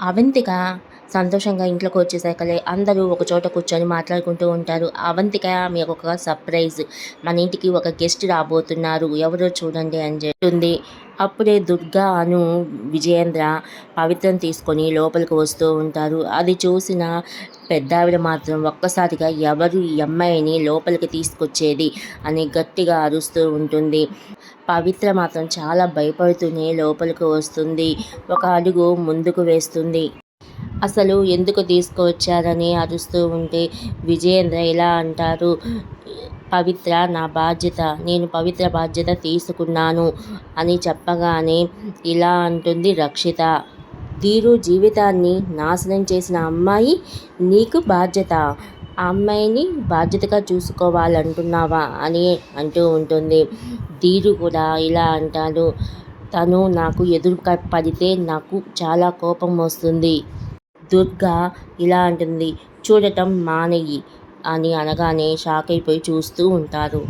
అవంతిక సంతోషంగా ఇంట్లోకి వచ్చేసాకలే. అందరూ ఒక చోట కూర్చొని మాట్లాడుకుంటూ ఉంటారు. అవంతిక మీకు ఒక సర్ప్రైజ్. మన ఇంటికి ఒక గెస్ట్ రాబోతున్నారు. ఎవరో చూడండి అని చెప్తుంది. అప్పుడే దుర్గా అను విజయేంద్ర పవిత్రం తీసుకొని లోపలికి వస్తూ ఉంటారు. అది చూసిన పెద్దావిడ మాత్రం ఒక్కసారిగా ఎవరు ఈ అమ్మాయిని లోపలికి తీసుకొచ్చేది అని గట్టిగా అరుస్తూ ఉంటుంది. పవిత్ర మాత్రం చాలా భయపడుతూనే లోపలికి వస్తుంది. ఒక అడుగు ముందుకు వేస్తుంది. అసలు ఎందుకు తీసుకువచ్చారని అరుస్తూ ఉంటే విజయేంద్ర ఇలా అంటారు? పవిత్ర నా బాధ్యత నేను పవిత్ర బాధ్యత తీసుకున్నాను అని చెప్పగానే ఇలా అంటుంది రక్షిత. ధీరు జీవితాన్ని నాశనం చేసిన అమ్మాయి నీకు బాధ్యత. ఆ అమ్మాయిని బాధ్యతగా చూసుకోవాలంటున్నావా అని అంటూ ఉంటుంది. ధీరు కూడా ఇలా అంటాడు. తను నాకు ఎదురు పడితే నాకు చాలా కోపం వస్తుంది. దుర్గా ఇలా అంటుంది. చూడటం మానేయి అని అనగానే షాక్ అయిపోయి చూస్తూ ఉంటారు.